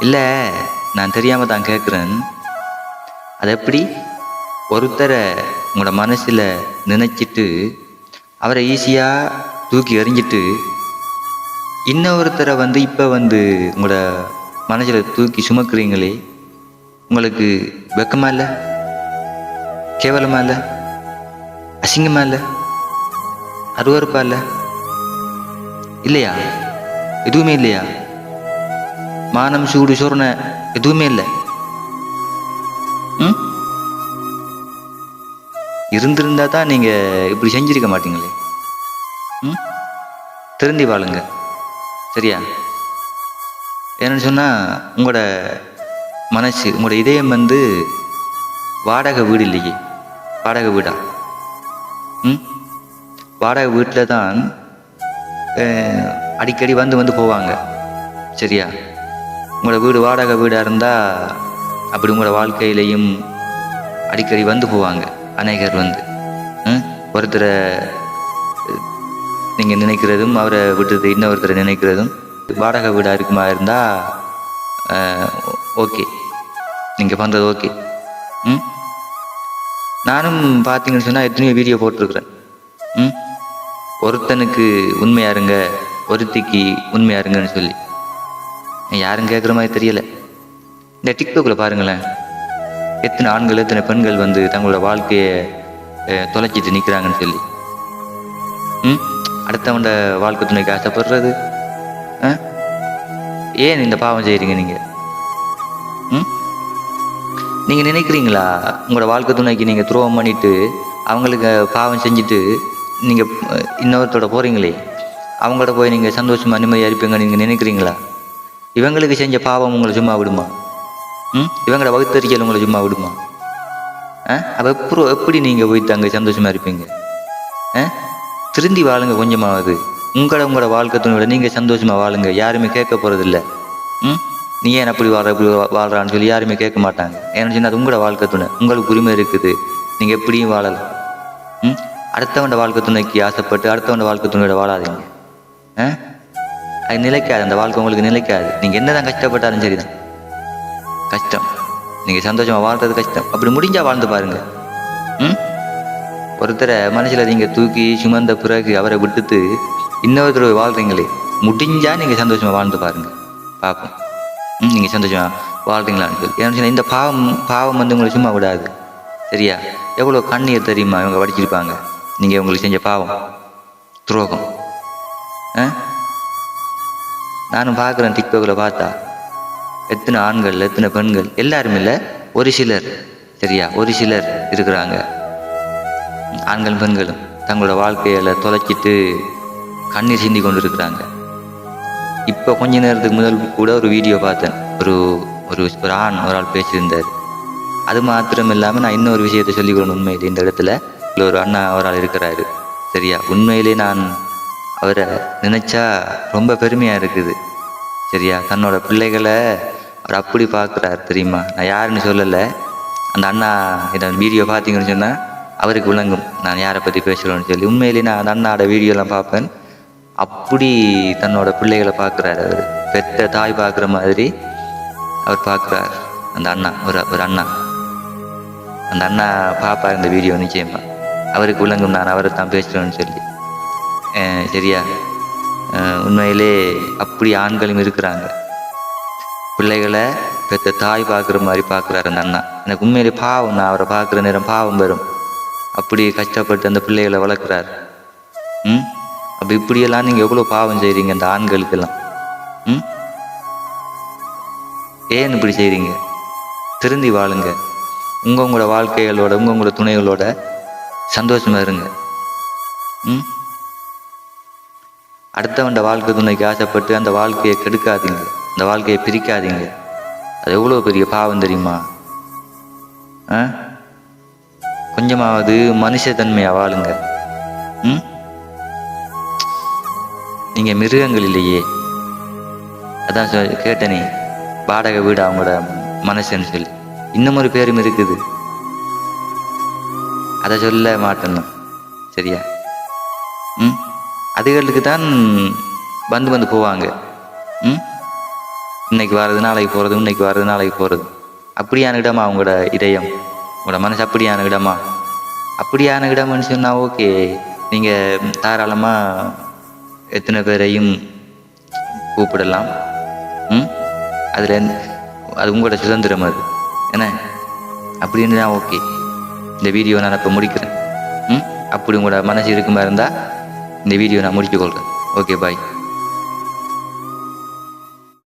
இல்லை நான் தெரியாமல் தான் கேட்குறேன் அது எப்படி? ஒருத்தரை உங்களோட மனசில் நினச்சிட்டு அவரை ஈஸியாக தூக்கி எறிஞ்சிட்டு இன்னொருத்தரை வந்து இப்போ வந்து உங்களோட மனசில் தூக்கி சுமக்குறீங்களே உங்களுக்கு வெக்கமாக இல்லை? கேவலமாக இல்லை? அசிங்கமாக இல்லை? அருவறுப்பா இல்லை? இல்லையா? எதுவுமே இல்லையா? மானம் சூடு சோறுன எதுவுமே இல்லை. ம்? இருந்திருந்தா தான் நீங்கள் இப்படி செஞ்சிருக்க மாட்டீங்களே. ம்? திருந்தி வாழுங்க. சரியா? என்னென்னு சொன்னால் உங்களோட மனசு உங்களோட இதயம் வந்து வாடகை வீடு இல்லையே. வாடகை வீடா? ம்? வாடகை வீட்டில் தான் அடிக்கடி வந்து வந்து போவாங்க. சரியா? உங்களோட வீடு வாடகை வீடாக இருந்தால் அப்படி உங்களோட வாழ்க்கையிலையும் அடிக்கடி வந்து போவாங்க. அநேகர் வந்து. ம்? ஒருத்தரை நீங்கள் நினைக்கிறதும் அவரை விட்டுட்டு இன்னொருத்தரை நினைக்கிறதும் வாடகை வீடாக இருக்குமா இருந்தால் ஓகே. நீங்கள் பண்ணுறது ஓகே. ம்? நானும் பார்த்தீங்கன்னு சொன்னால் எத்தனையோ வீடியோ போட்டிருக்கிறேன். ம்? ஒருத்தனுக்கு உண்மையா இருங்க ஒருத்திக்கு உண்மையா இருங்கன்னு சொல்லி. யாரும் கேட்குற மாதிரி தெரியல. இந்த டிக்டாக்ல பாருங்களேன். எத்தனை ஆண்கள் எத்தனை பெண்கள் வந்து தங்களோட வாழ்க்கையை தொலைச்சிட்டு நிற்கிறாங்கன்னு சொல்லி. ம்? அடுத்தவன்ட வாழ்க்கை துணைக்கு ஆசைப்படுறது? ஆ? ஏன் இந்த பாவம் செய்கிறீங்க நீங்கள் ம்? நீங்கள் நினைக்கிறீங்களா? உங்களோட வாழ்க்கை துணைக்கு நீங்கள் துரோகம் பண்ணிட்டு அவங்களுக்கு பாவம் செஞ்சுட்டு நீங்கள் இன்னொருத்தோட போகிறீங்களே அவங்களோட போய் நீங்கள் சந்தோஷமாக நிம்மதியாக இருப்பீங்க நீங்கள் நினைக்கிறீங்களா? இவங்களுக்கு செஞ்ச பாவம் உங்களை சும்மா விடுமா? ம்? இவங்களோட வகுத்தறிக்கல் உங்களை சும்மா விடுமா? ஆ? அப்போ எப்படி எப்படி நீங்கள் போய் அங்கே சந்தோஷமாக இருப்பீங்க? ஆ? திருந்தி வாழுங்க கொஞ்சமாவது. உங்களோட உங்களோட வாழ்க்கை துணையோட நீங்கள் சந்தோஷமாக வாழுங்க. யாருமே கேட்க போகிறதில்ல ம்? நீ ஏன் அப்படி வாழ்ற இப்படி வா- சொல்லி யாருமே கேட்க மாட்டாங்க. ஏன்னு சொன்னால் அது உங்களோட வாழ்க்கை துணை. உங்களுக்கு உரிமை இருக்குது. நீங்கள் எப்படியும் வாழலாம். ம்? அடுத்தவண்ட வாழ்க்கை துணைக்கு ஆசைப்பட்டு அடுத்தவண்ட வாழ்க்கை துணையோட வாழாதீங்க. ஆ? அது நிலைக்காது அந்த வாழ்க்கை உங்களுக்கு நிலைக்காது. நீங்கள் என்னதான் கஷ்டப்பட்டாலும் சரிதான். கஷ்டம். நீங்கள் சந்தோஷமாக வாழ்றது கஷ்டம். அப்படி முடிஞ்சா வாழ்ந்து பாருங்க. ம்? ஒருத்தரை மனசில் நீங்கள் தூக்கி சுமந்த பிறகு அவரை விட்டுட்டு இன்னொருத்தர் வாழ்றீங்களே முடிஞ்சா நீங்கள் சந்தோஷமாக வாழ்ந்து பாருங்க. பார்ப்போம். ம் நீங்கள் சந்தோஷமாக வாழ்றீங்களான்னு சொல்லி. ஏன்னு இந்த பாவம் பாவம் வந்து உங்களை சும்மா விடாது. சரியா? எவ்வளோ கண்ணீர் தெரியுமா இவங்க வடிச்சிருப்பாங்க? நீங்கள் உங்களுக்கு செஞ்ச பாவம். துரோகம். ஆ? நானும் பார்க்குறேன் டிக்டாக்கில் பார்த்தா எத்தனை ஆண்கள் எத்தனை பெண்கள் எல்லாரும் இல்லை ஒரு சிலர் சரியா? ஒரு சிலர் இருக்கிறாங்க. ஆண்கள் பெண்களும் தங்களோட வாழ்க்கையில தொலைச்சிட்டு கண்ணீர் சிந்தி கொண்டு இருக்கிறாங்க இப்போ கொஞ்ச நேரத்துக்கு முதல் கூட ஒரு வீடியோ பார்த்தேன். ஒரு ஒரு ஒரு ஆண் ஒரு ஆள் பேசியிருந்தார். அது மாத்திரம் இல்லாமல் நான் இன்னொரு விஷயத்தை சொல்லிக்கொள்ளணும் உண்மையிலே. இந்த இடத்துல இதுல ஒரு அண்ணா ஒரு ஆள் இருக்கிறாரு. சரியா? உண்மையிலே நான் அவரை நினச்சா ரொம்ப பெருமையாக இருக்குது. சரியா? தன்னோட பிள்ளைகளை அவர் அப்படி பார்க்குறாரு தெரியுமா? நான் யாருன்னு சொல்லலை. அந்த அண்ணா இதை வீடியோ பார்த்தீங்கன்னு சொன்னால் அவருக்கு விளங்கும். நான் யாரை பற்றி பேசுகிறோன்னு சொல்லி. உண்மையிலேயே நான் அந்த அண்ணாவோட வீடியோலாம் பார்ப்பேன். அப்படி தன்னோட பிள்ளைகளை பார்க்குறாரு அவர். பெத்த தாய் பார்க்குற மாதிரி அவர் பார்க்குறார் அந்த அண்ணா. ஒரு ஒரு அண்ணா. அந்த அண்ணா பாப்பார் இந்த வீடியோ நிச்சயமாக அவருக்கு விளங்கும். நான் அவரை தான் பேசுகிறேன்னு சொல்லி. சரியா? உண்மையிலே அப்படி ஆண்களும் இருக்கிறாங்க. பிள்ளைகளை பெத்த தாய் பார்க்குற மாதிரி பார்க்குறாரு அந்த அண்ணா. எனக்கு உண்மையிலே பாவம் நான் அவரை பார்க்குற நேரம் பாவம் வரும். அப்படி கஷ்டப்பட்டு அந்த பிள்ளைகளை வளர்க்குறாரு. ம்? அப்போ இப்படியெல்லாம் நீங்கள் எவ்வளோ பாவம் செய்கிறீங்க அந்த ஆண்களுக்கெல்லாம்? ம்? ஏன் இப்படி செய்கிறீங்க திருந்தி வாழுங்க. உங்கள் உங்களோட வாழ்க்கைகளோட உங்கள் உங்களோட துணைகளோட சந்தோஷமாக இருங்க. ம்? அடுத்தவன்ட வாழ்க்கை துணைக்கு ஆசைப்பட்டு அந்த வாழ்க்கையை கெடுக்காதீங்க. அந்த வாழ்க்கையை பிரிக்காதீங்க. அது எவ்வளோ பெரிய பாவம் தெரியுமா? ஆ? கொஞ்சமாவது மனுஷத்தன்மையாக வாழுங்க. ம்? நீங்கள் மிருகங்கள் இல்லையே அதான் சொ- கேட்டனே வாடகை வீடு அவங்களோட மனசுன்னு சொல்லி. இன்னும் ஒரு பேரும் இருக்குது. அதை சொல்ல மாட்டேன்னு. சரியா? ம்? அதுகளுக்கு தான் வந்து வந்து போவாங்க. ம்? இன்னைக்கு வர்றது நாளைக்கு போகிறது இன்னைக்கு வர்றது நாளைக்கு போகிறது அப்படியான இடமா உங்களோட இதயம்? உங்களோட மனசு அப்படியான இடமா? அப்படியான இடம்னு சொன்னால் ஓகே. நீங்கள் தாராளமாக எத்தனை பேரையும் கூப்பிடலாம். ம்? அதில் அது உங்களோட சுதந்திரம் அது. என்ன? அப்படின்னு தான் ஓகே. இந்த வீடியோ நான் இப்போ முடிக்கிறேன். ம்? அப்படி உங்களோட மனசு இருக்குமா இருந்தால் இந்த வீடியோ நான் முடிச்சு கொள்கிறேன். Okay bye